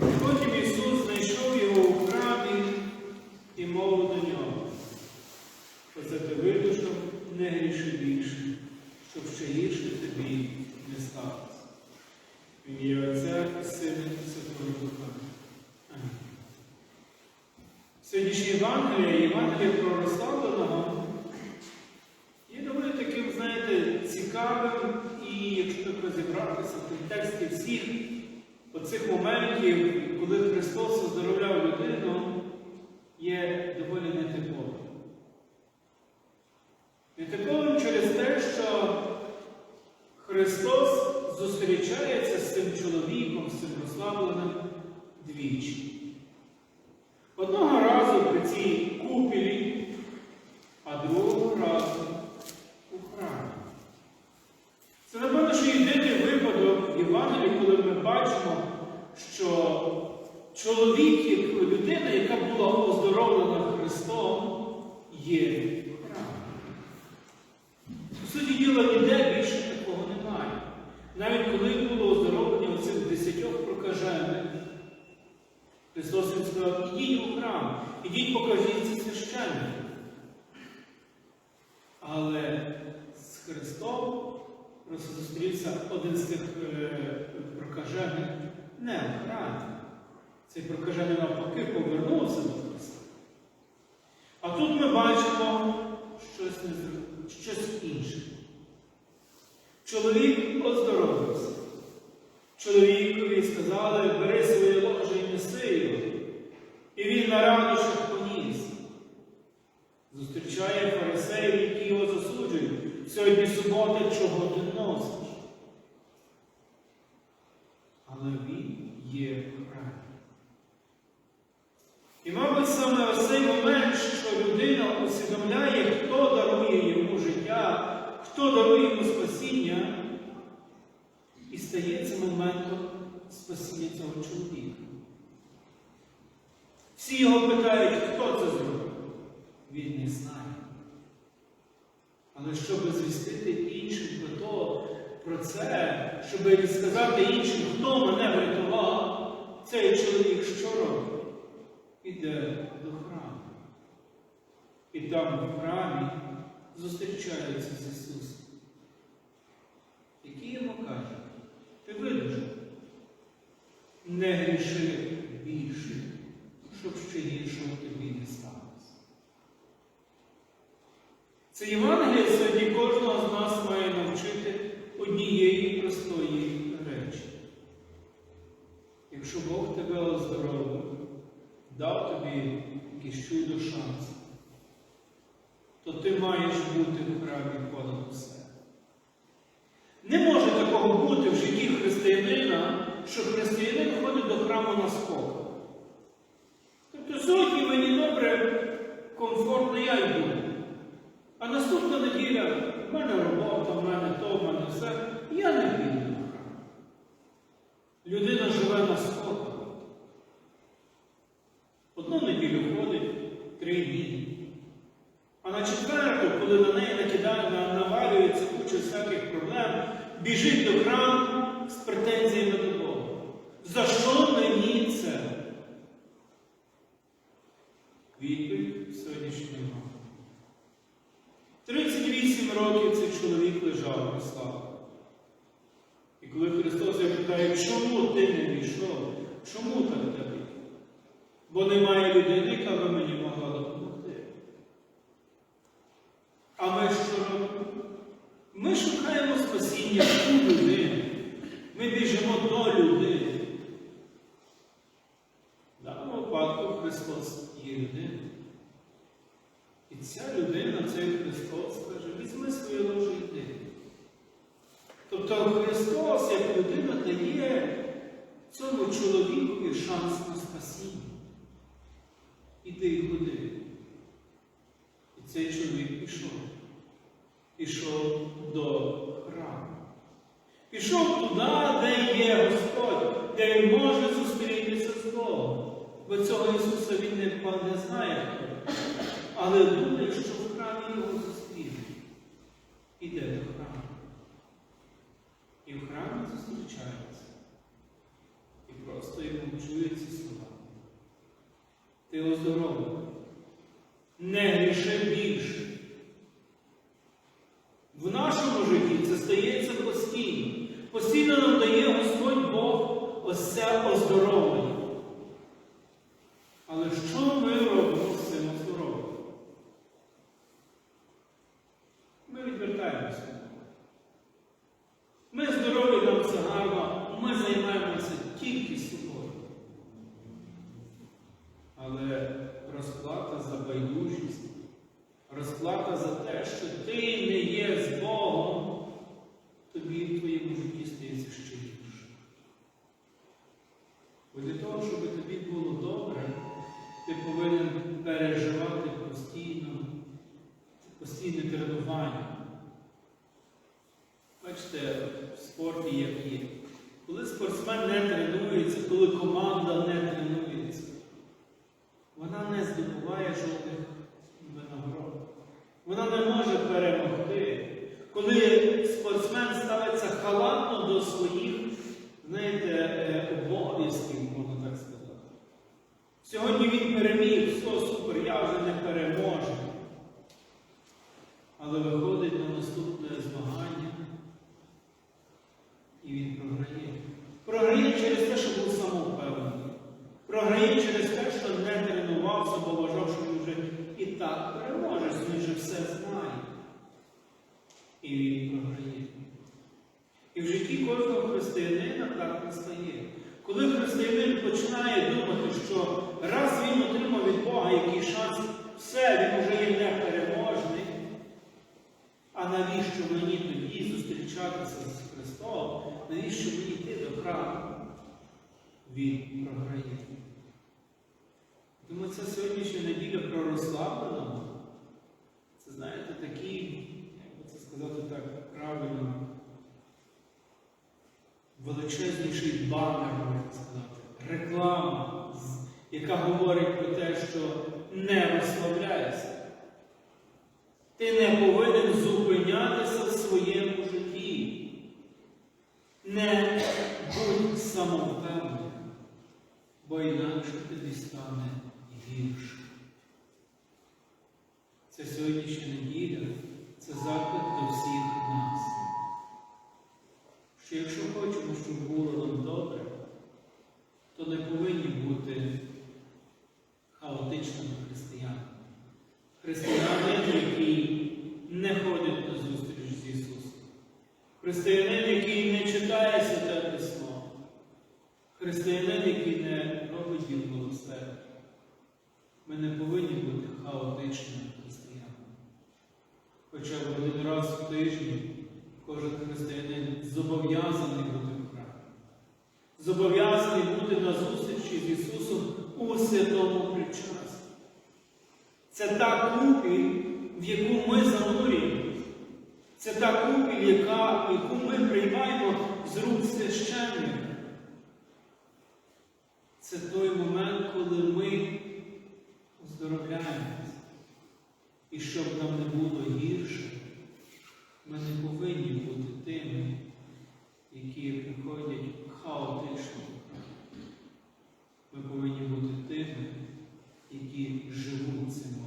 Потім Ісус знайшов його у храмі і мовив до нього. що Оце ти видушав, не гріши більше, щоб ще гірше тобі не сталося. В ім'я Отця і Сина Святого Духа. Амінь. Сьогоднішнє Євангеліє, Євангеліє про розслабленого, є доволі таким, знаєте, цікавим і, якщо так розібратися в контексті всіх оцих моментів, коли Христос оздоровляв людину, є доволі нетиповим. Нетиповим через те, що Христос зустрічається з цим чоловіком, з цим розслабленим двічі. Одного разу при цій купілі, а другого разу у храмі. Це, напевно, що єдиний випадок в Євангелії, коли ми бачимо, чоловік, людина, яка була оздоровлена Христом, є храмі. В діла ніде більше такого немає. Навіть коли було оздоровлення оцих десятьох прокажених, Христос їм сказав, ідіть у храм, ідіть покажіться священнику. Але з Христом зустрівся один з тих е, прокажених не в храмі. Цей прокажений навпаки повернувся до Христа. А тут ми бачимо щось, щось інше. Чоловік оздоровився. Чоловікові сказали, бери своє ложе і неси його. І він на радощах поніс. Зустрічає фарисеїв, які його засуджують. Сьогодні субота, чого ти носиш? Але він є в храмі. І, мабуть, саме цей момент, що людина усвідомляє, хто дарує йому життя, хто дарує йому спасіння, і стає цим моментом спасіння цього чоловіка. Всі його питають, хто це зробив. Він не знає. Але щоб звістити іншим про то, про це, щоб сказати іншим, хто мене врятував, цей чоловік що? Іде до храму. І там в храмі зустрічається з Ісусом, який йому каже, ти видужав, не гріши більше, щоб ще гіршого тобі не сталося. Це Євангеліє сьогодні кожного з нас має навчити однієї простої речі. Якщо Бог тебе оздоровив, дав тобі якийсь чудо шанс, то ти маєш бути в храмі понад усе. Не може такого бути в житті християнина, що християнин ходить до храму на скоках. Тобто сьогодні мені добре, комфортно я йду. А наступна неділя в мене робота, в мене то, в мене все. Я не піду на храм. Людина живе на скоках. Біжить до храму з претензіями до Бога. За що мені це? Відповідь сьогоднішнього. 38 років цей чоловік лежав на славі. І коли Христос його питає, чому ти не війшов? Чому так тебе? Бо немає людини, яка би мені могла допомогти. А ми що робимо? Ми шукаємо спасіння у людини. Ми біжимо до людини. В даному випадку Христос є людина. І ця людина, цей Христос, каже, візьми своє ложе і йди. Тобто Христос, як людина, дає цьому чоловікові шанс на спасіння. Іди і ходи. І цей чоловік пішов. Пішов до храму. Пішов туди, де є Господь, де він може зустрітися з Богом. Бо цього Ісуса Він не, не знає. Але думає, що в храмі його зустріне. Іде до храму. І в храмі зустрічається. Не більше. В нашому житті це стається постійно. Постійно нам дає Господь Бог ось це оздоровлення. Але що ми робимо з цим оздоровленням? Ми відвертаємося. Ми здорові нам це гарно, ми займаємося тільки собою. Але розплата за байдужість, розплата за те, що ти не є з Богом, тобі в твоєму житті стається ще гірше. Бо для того, щоб тобі було добре, ти повинен переживати постійно, постійне тренування. Бачите, в спорті як є. Коли спортсмен не тренується, коли команда не тренується, вона не здобуває жодних винагород. Вона не може перемогти. Коли спортсмен ставиться халатно до своїх, знаєте, е, обов'язків, можна так сказати. Сьогодні він переміг, все супер, я вже не переможу. Але виходить на наступне змагання і він програє. Програє через те, що був самовпевнений. Програє через те, що не тренувався, бо вважав, що він вже і так переможе, він вже все знає. І він програє. І в житті кожного християнина так не стає. Коли християнин починає думати, що раз він отримав від Бога який шанс, все, він вже є непереможний. А навіщо мені тоді зустрічатися з Христом? Навіщо мені йти до храму? Він програє. Тому це сьогоднішня неділя про розслабленого. Це, знаєте, такий, як би це сказати так правильно, величезніший банер, можна сказати, реклама, яка говорить про те, що не розслабляйся. Ти не повинен зупинятися в своєму житті. Не будь самовпевненим, бо інакше тобі стане гірше. Це сьогоднішня неділя, це заклик до всіх нас. Що якщо хочемо, щоб було нам добре, то не повинні бути хаотичними християнами. Християнин, який не ходить на зустріч з Ісусом. Християнин, який не читає Святе Письмо. Християнин, який не робить діл милосердя. Ми не повинні бути хаотичними християнами. Хоча б один раз в тиждень кожен християнин зобов'язаний бути в храмі. Зобов'язаний бути на зустрічі з Ісусом у святому причасті. Це та купіль, в яку ми занурюємося. Це та купіль, яку ми приймаємо з рук священника це той момент, коли ми оздоровляємося. І щоб нам не було гірше, ми не повинні бути тими, які приходять хаотично. Ми повинні бути тими, які живуть цим.